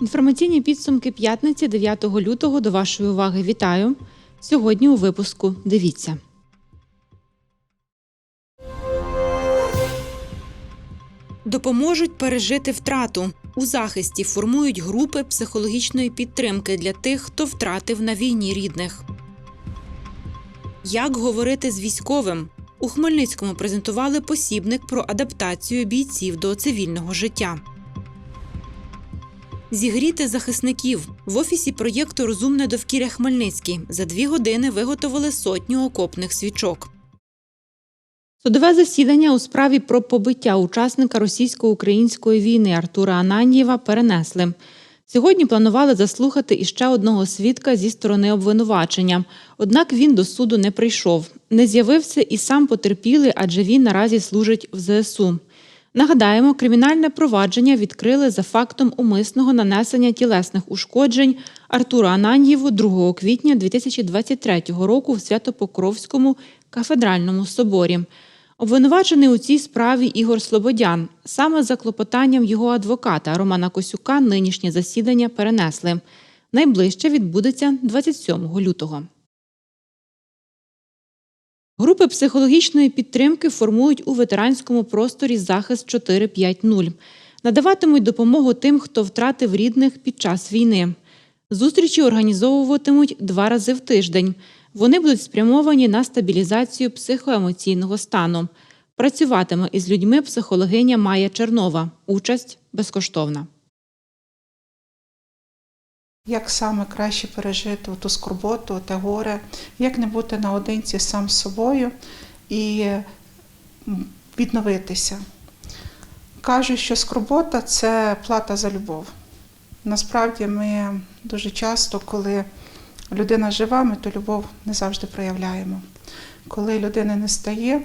Інформаційні підсумки п'ятниці 9 лютого до вашої уваги вітаю. Сьогодні у випуску дивіться. Допоможуть пережити втрату. У захисті формують групи психологічної підтримки для тих, хто втратив на війні рідних. Як говорити з військовим? У Хмельницькому презентували посібник про адаптацію бійців до цивільного життя. Зігріти захисників в офісі проєкту Розумне довкілля Хмельницький за дві години виготовили сотню окопних свічок. Судове засідання у справі про побиття учасника російсько-української війни Артура Ананьєва перенесли. Сьогодні планували заслухати іще одного свідка зі сторони обвинувачення. Однак він до суду не прийшов. Не з'явився і сам потерпілий, адже він наразі служить в ЗСУ. Нагадаємо, кримінальне провадження відкрили за фактом умисного нанесення тілесних ушкоджень Артуру Ананьєву 2 квітня 2023 року в Святопокровському кафедральному соборі. Обвинувачений у цій справі Ігор Слободян. Саме за клопотанням його адвоката Романа Косюка нинішнє засідання перенесли. Найближче відбудеться 27 лютого. Групи психологічної підтримки формують у ветеранському просторі захист 450. Надаватимуть допомогу тим, хто втратив рідних під час війни. Зустрічі організовуватимуть два рази в тиждень. Вони будуть спрямовані на стабілізацію психоемоційного стану. Працюватиме із людьми психологиня Майя Чернова. Участь безкоштовна. Як саме краще пережити ту скорботу, те горе, як не бути наодинці сам з собою і відновитися. Кажуть, що скорбота це плата за любов. Насправді ми дуже часто, коли людина жива, ми ту любов не завжди проявляємо. Коли людини не стає,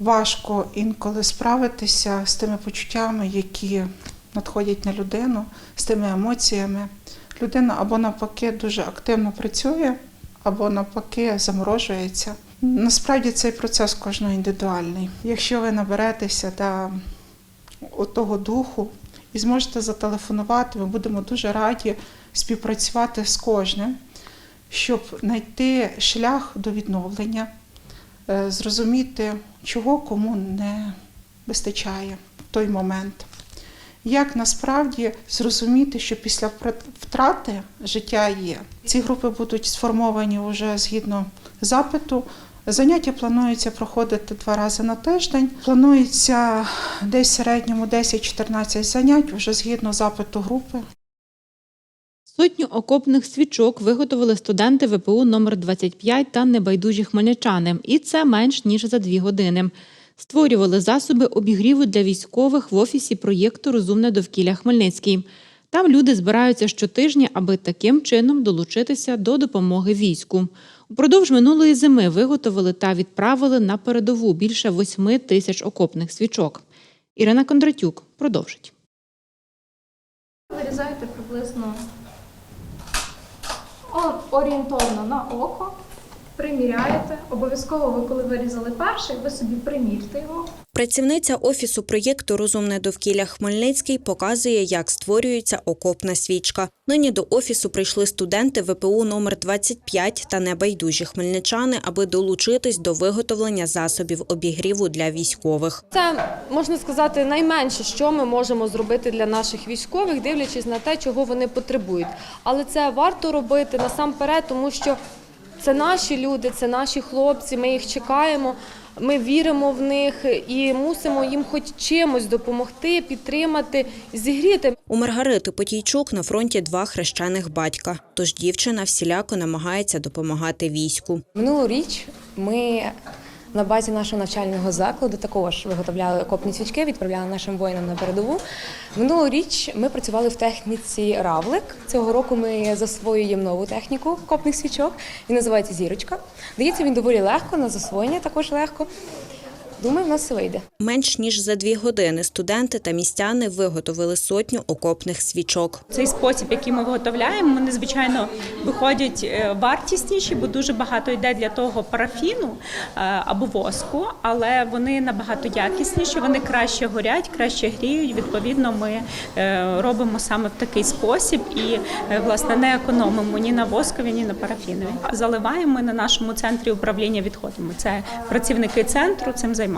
важко інколи справитися з тими почуттями, які надходять на людину, з тими емоціями. Людина або навпаки дуже активно працює, або навпаки заморожується. Насправді цей процес кожного індивідуальний. Якщо ви наберетеся да, того духу і зможете зателефонувати, ми будемо дуже раді співпрацювати з кожним, щоб знайти шлях до відновлення, е, зрозуміти, чого кому не вистачає в той момент. Як насправді зрозуміти, що після втрати життя є? Ці групи будуть сформовані вже згідно запиту. Заняття планується проходити два рази на тиждень. Планується десь в середньому 10-14 занять вже згідно запиту групи. Сотню окопних свічок виготовили студенти ВПУ номер 25 та небайдужі хмельничани. І це менш ніж за дві години. Створювали засоби обігріву для військових в офісі проєкту Розумне довкілля Хмельницький. Там люди збираються щотижня, аби таким чином долучитися до допомоги війську. Упродовж минулої зими виготовили та відправили на передову більше восьми тисяч окопних свічок. Ірина Кондратюк продовжить. Вирізаєте приблизно орієнтовно на око, приміряєте. Обов'язково ви, коли вирізали перший, ви собі примірте його. Працівниця офісу проєкту Розумне довкілля Хмельницький показує, як створюється окопна свічка. Нині до офісу прийшли студенти ВПУ номер 25 та небайдужі хмельничани, аби долучитись до виготовлення засобів обігріву для військових. Це можна сказати найменше, що ми можемо зробити для наших військових, дивлячись на те, чого вони потребують. Але це варто робити насамперед, тому що це наші люди, це наші хлопці. Ми їх чекаємо. Ми віримо в них і мусимо їм хоч чимось допомогти, підтримати, зігріти. У Маргарити Потійчук на фронті два хрещених батька. Тож дівчина всіляко намагається допомагати війську. Минулоріч ми на базі нашого навчального закладу також виготовляли окопні свічки, відправляли нашим воїнам на передову. Минулоріч ми працювали в техніці Равлик. Цього року ми засвоюємо нову техніку окопних свічок. Він називається Зірочка. Дається він доволі легко, на засвоєння також легко. Думаю, в нас все вийде. Менш ніж за дві години студенти та містяни виготовили сотню окопних свічок. Цей спосіб, який ми виготовляємо, вони звичайно виходять е, вартісніші, бо дуже багато йде для того парафіну е, або воску, але вони набагато якісніші, вони краще горять, краще гріють. Відповідно, ми е, робимо саме в такий спосіб і власне не економимо ні на воскові, ні на парафінові. Заливаємо ми на нашому центрі управління відходами. Це працівники центру цим займаються.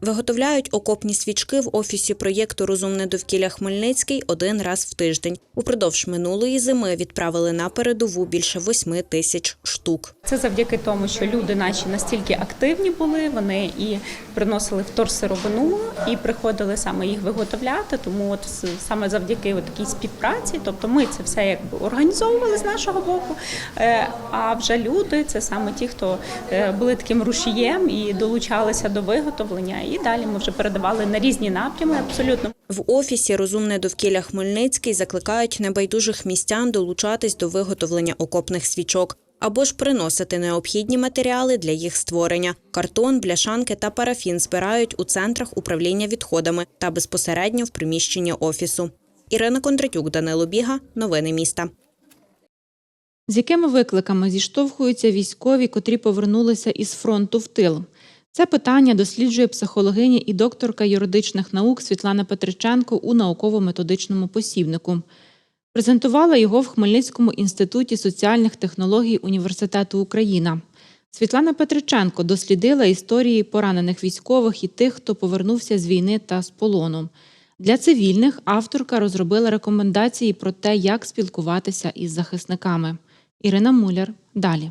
Виготовляють окопні свічки в офісі проєкту Розумне довкілля Хмельницький один раз в тиждень. Упродовж минулої зими відправили на передову більше восьми тисяч штук. Це завдяки тому, що люди наші настільки активні були, вони і приносили вторсировину, і приходили саме їх виготовляти. Тому от саме завдяки такій співпраці, тобто ми це все якби організовували з нашого боку. е, А вже люди це саме ті, хто е, були таким рушієм і долучалися до виготовлення. І далі ми вже передавали на різні напрями абсолютно. В офісі Розумне довкілля Хмельницький закликають небайдужих містян долучатись до виготовлення окопних свічок або ж приносити необхідні матеріали для їх створення. Картон, бляшанки та парафін збирають у центрах управління відходами та безпосередньо в приміщенні офісу. Ірина Кондратюк, Данило Біга. Новини міста. З якими викликами зіштовхуються військові, котрі повернулися із фронту в тил? Це питання досліджує психологиня і докторка юридичних наук Світлана Петриченко у науково-методичному посібнику. Презентувала його в Хмельницькому інституті соціальних технологій Університету Україна. Світлана Петриченко дослідила історії поранених військових і тих, хто повернувся з війни та з полону. Для цивільних авторка розробила рекомендації про те, як спілкуватися із захисниками. Ірина Муляр далі.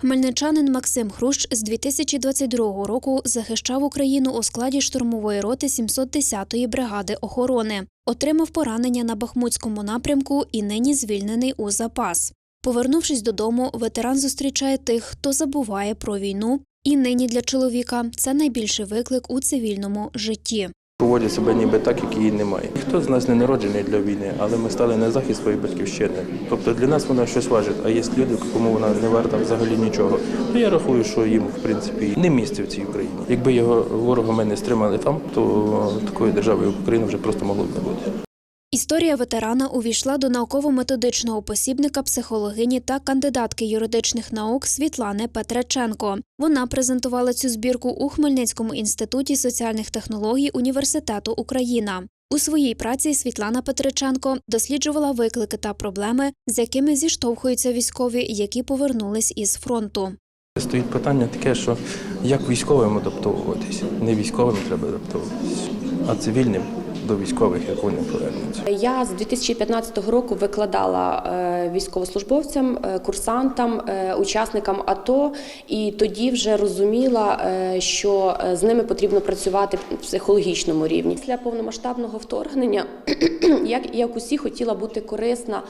Хмельничанин Максим Хрущ з 2022 року захищав Україну у складі штурмової роти 710-ї бригади охорони. Отримав поранення на Бахмутському напрямку і нині звільнений у запас. Повернувшись додому, ветеран зустрічає тих, хто забуває про війну. І нині для чоловіка це найбільший виклик у цивільному житті. Поводять себе ніби так, як її немає. Ніхто з нас не народжений для війни, але ми стали на захист своєї батьківщини. Тобто для нас вона щось важить, а є люди, кому вона не варта взагалі нічого. То я рахую, що їм в принципі не місце в цій Україні. Якби його ворога мене не стримали там, то такої держави Україна вже просто могло б не бути. Історія ветерана увійшла до науково-методичного посібника психологині та кандидатки юридичних наук Світлани Петреченко. Вона презентувала цю збірку у Хмельницькому інституті соціальних технологій Університету Україна. У своїй праці Світлана Петриченко досліджувала виклики та проблеми, з якими зіштовхуються військові, які повернулись із фронту. Стоїть питання таке, що як військовим адаптовуватись. Не військовим треба адаптовуватись, а цивільним до військових, як вони повернуться. Я з 2015 року викладала е, військовослужбовцям, е, курсантам, е, учасникам АТО, і тоді вже розуміла, що з ними потрібно працювати в психологічному рівні. Після повномасштабного вторгнення, як як усі хотіла бути корисна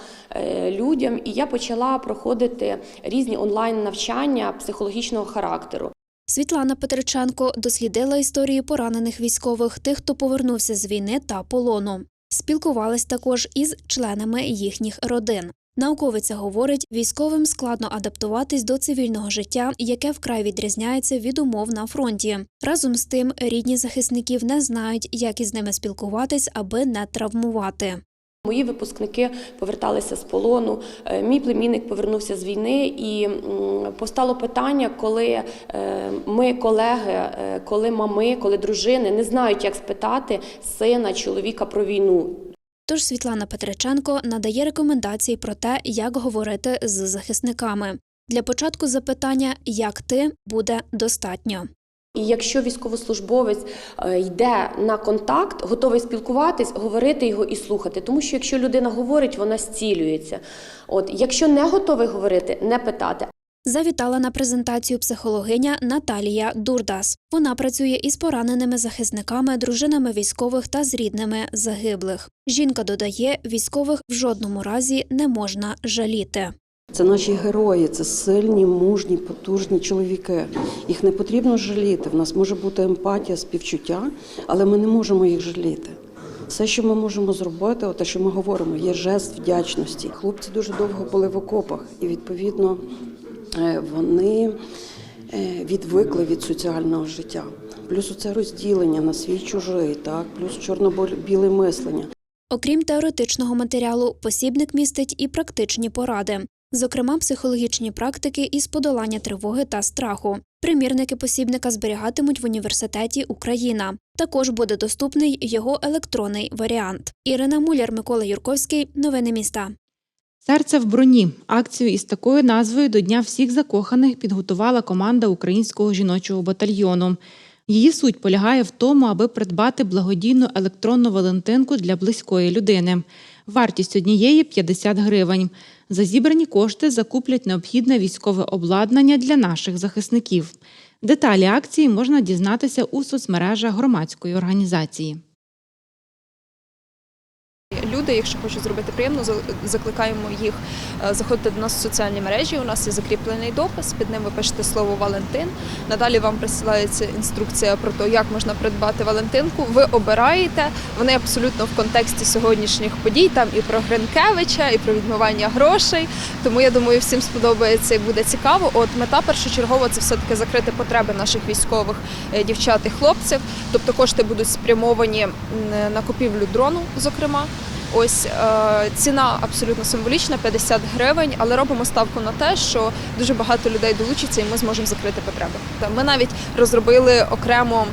людям, і я почала проходити різні онлайн навчання психологічного характеру. Світлана Петриченко дослідила історії поранених військових, тих, хто повернувся з війни та полону. Спілкувалась також із членами їхніх родин. Науковиця говорить, військовим складно адаптуватись до цивільного життя, яке вкрай відрізняється від умов на фронті. Разом з тим, рідні захисників не знають, як із ними спілкуватись, аби не травмувати. Мої випускники поверталися з полону. е, Мій племінник повернувся з війни, і постало питання, коли е, ми, колеги, е, коли мами, коли дружини не знають, як спитати сина, чоловіка про війну. Тож Світлана Петриченко надає рекомендації про те, як говорити з захисниками. Для початку запитання як ти буде достатньо. І якщо військовослужбовець е, йде на контакт, готовий спілкуватись, говорити його і слухати. Тому що якщо людина говорить, вона зцілюється. От якщо не готовий говорити, не питати. Завітала на презентацію психологиня Наталія Дурдас. Вона працює із пораненими захисниками, дружинами військових та з рідними загиблих. Жінка додає, військових в жодному разі не можна жаліти. Це наші герої, це сильні, мужні, потужні чоловіки. Їх не потрібно жаліти. В нас може бути емпатія, співчуття, але ми не можемо їх жаліти. Все, що ми можемо зробити, те, що ми говоримо, є жест вдячності. Хлопці дуже довго були в окопах, і відповідно е, вони е, відвикли від соціального життя. Плюс оце розділення на свій чужий, так, плюс чорно-біле мислення. Окрім теоретичного матеріалу, посібник містить і практичні поради, зокрема психологічні практики із подолання тривоги та страху. Примірники посібника зберігатимуть в університеті Україна. Також буде доступний його електронний варіант. Ірина Муляр, Микола Юрковський. Новини міста. Серце в броні. Акцію із такою назвою до Дня всіх закоханих підготувала команда українського жіночого батальйону. Її суть полягає в тому, аби придбати благодійну електронну валентинку для близької людини. Вартість однієї 50 гривень. За зібрані кошти закуплять необхідне військове обладнання для наших захисників. Деталі акції можна дізнатися у соцмережах громадської організації. Люди, якщо хочуть зробити приємно, закликаємо їх е, заходити до нас в соціальні мережі. У нас є закріплений допис. Під ним ви пишете слово Валентин. Надалі вам присилається інструкція про те, як можна придбати Валентинку. Ви обираєте. Вони абсолютно в контексті сьогоднішніх подій. Там і про Гринкевича, і про відмивання грошей. Тому я думаю, всім сподобається і буде цікаво. От мета першочергова це все таки закрити потреби наших військових е, дівчат і хлопців. Тобто кошти будуть спрямовані на купівлю дрону, зокрема. Ось е, ціна абсолютно символічна 50 гривень, але робимо ставку на те, що дуже багато людей долучиться, і ми зможемо закрити потреби. Ми навіть розробили окремо.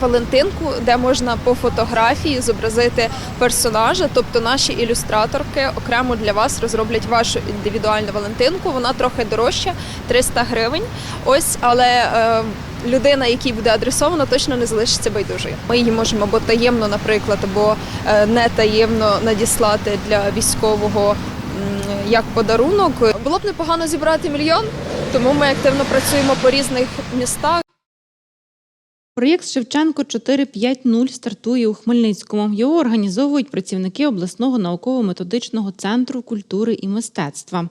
Валентинку, де можна по фотографії зобразити персонажа, тобто наші ілюстраторки окремо для вас розроблять вашу індивідуальну Валентинку. Вона трохи дорожча, 300 гривень. Ось, але е, людина, якій буде адресовано, точно не залишиться байдужою. Ми її можемо або таємно, наприклад, або е, не таємно надіслати для військового як подарунок. Було б непогано зібрати мільйон, тому ми активно працюємо по різних містах. Проєкт Шевченко 450 стартує у Хмельницькому. Його організовують працівники обласного науково-методичного центру культури і мистецтва.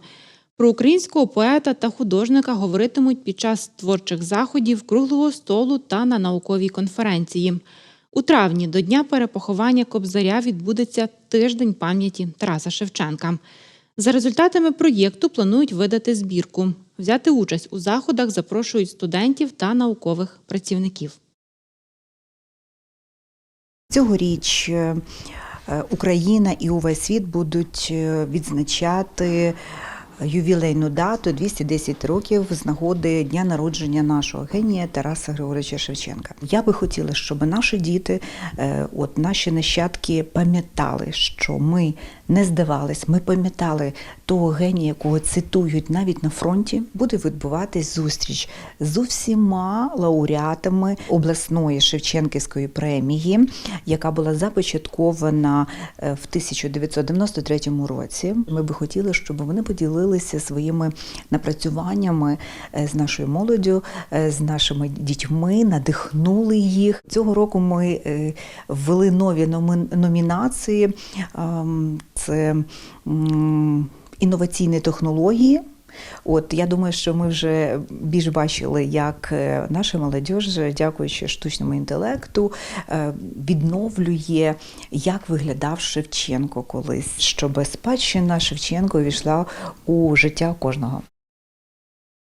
Про українського поета та художника говоритимуть під час творчих заходів, круглого столу та на науковій конференції. У травні до дня перепоховання Кобзаря відбудеться тиждень пам'яті Тараса Шевченка. За результатами проєкту планують видати збірку. Взяти участь у заходах запрошують студентів та наукових працівників. Цьогоріч е, е, Україна і увесь світ будуть е, відзначати ювілейну дату 210 років з нагоди дня народження нашого генія Тараса Григоровича Шевченка. Я би хотіла, щоб наші діти, е, от наші нащадки, пам'ятали, що ми не здавались, ми пам'ятали того генія, якого цитують навіть на фронті. Буде відбуватись зустріч з усіма лауреатами обласної Шевченківської премії, яка була започаткована е, в 1993 році. Ми би хотіли, щоб вони поділилися своїми напрацюваннями е, з нашою молоддю, е, з нашими дітьми, надихнули їх. Цього року ми ввели нові номінації. Це інноваційні технології. От я думаю, що ми вже більш бачили, як е, наша молодь, дякуючи штучному інтелекту, е, відновлює, як виглядав Шевченко колись, щоб спадщина Шевченко увійшла у життя кожного.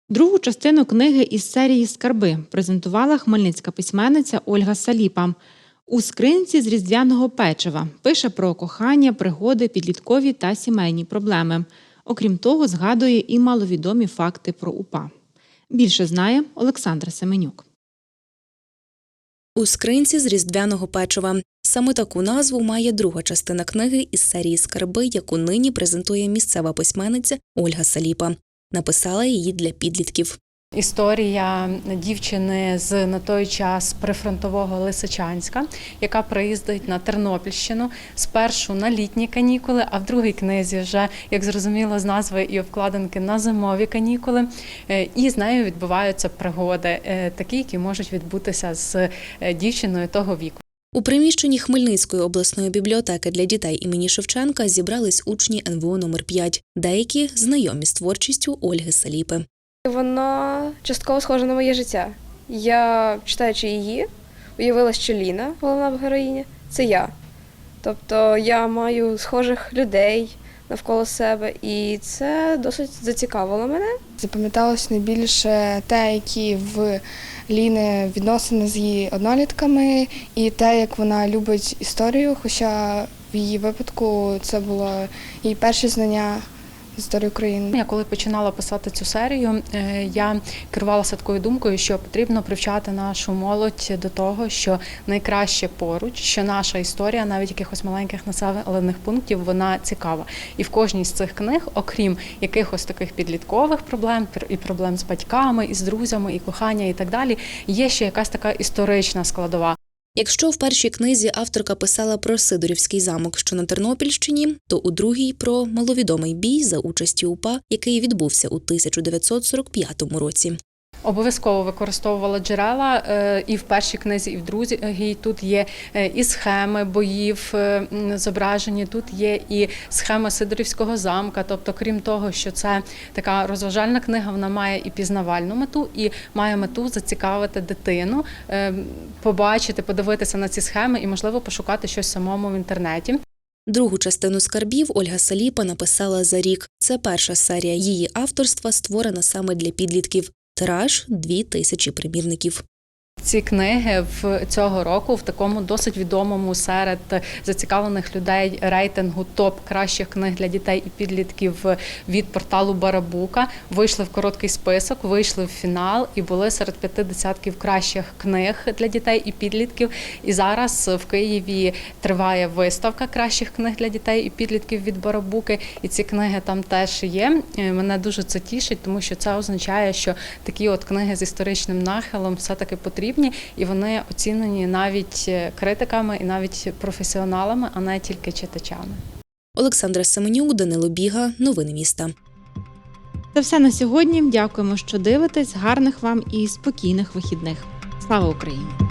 Другу частину книги із серії Скарби презентувала хмельницька письменниця Ольга Саліпа. У скринці з різдвяного печива пише про кохання, пригоди, підліткові та сімейні проблеми. Окрім того, згадує і маловідомі факти про УПА. Більше знає Олександра Семенюк. У скринці з різдвяного печива. Саме таку назву має друга частина книги із серії Скарби, яку нині презентує місцева письменниця Ольга Саліпа. Написала її для підлітків. Історія дівчини з на той час прифронтового Лисичанська, яка приїздить на Тернопільщину спершу на літні канікули, а в другій книзі вже, як зрозуміло, з назви і обкладинки на зимові канікули. Е, І з нею відбуваються пригоди, е, такі, які можуть відбутися з е, дівчиною того віку. У приміщенні Хмельницької обласної бібліотеки для дітей імені Шевченка зібрались учні НВО номер 5 деякі знайомі з творчістю Ольги Саліпи. Воно частково схоже на моє життя. Я, читаючи її, уявила, що Ліна, головна героїня, це я. Тобто я маю схожих людей, навколо себе, і це досить зацікавило мене. Запам'яталось найбільше те, які в Ліни відносини з її однолітками, і те, як вона любить історію. Хоча в її випадку це було її перше знання історії України. Я коли починала писати цю серію, е, я керувалася такою думкою, що потрібно привчати нашу молодь до того, що найкраще поруч, що наша історія, навіть якихось маленьких населених пунктів, вона цікава. І в кожній з цих книг, окрім якихось таких підліткових проблем, і проблем з батьками, і з друзями, і кохання, і так далі, є ще якась така історична складова. Якщо в першій книзі авторка писала про Сидорівський замок, що на Тернопільщині, то у другій про маловідомий бій за участі УПА, який відбувся у 1945 році. Обов'язково використовувала джерела е, і в першій книзі, і в другій. Тут є е, і схеми боїв е, зображені, тут є і схема Сидорівського замка. Тобто, крім того, що це така розважальна книга, вона має і пізнавальну мету, і має мету зацікавити дитину, побачити, подивитися на ці схеми і, можливо, пошукати щось самому в інтернеті. Другу частину скарбів Ольга Саліпа написала за рік. Це перша серія її авторства, створена саме для підлітків. Тираж дві тисячі примірників. Ці книги в цього року в такому досить відомому серед зацікавлених людей рейтингу топ кращих книг для дітей і підлітків від порталу Барабука вийшли в короткий список, вийшли в фінал і були серед п'яти десятків кращих книг для дітей і підлітків. І зараз в Києві триває виставка кращих книг для дітей і підлітків від Барабуки. І ці книги там теж є. Е, Мене дуже це тішить, тому що це означає, що такі от книги з історичним нахилом все таки потрібні, і вони оцінені навіть е, критиками і навіть професіоналами, а не тільки читачами. Олександра Семенюк, Данило Біга. Новини міста. Це все на сьогодні. Дякуємо, що дивитесь. Гарних вам і спокійних вихідних. Слава Україні!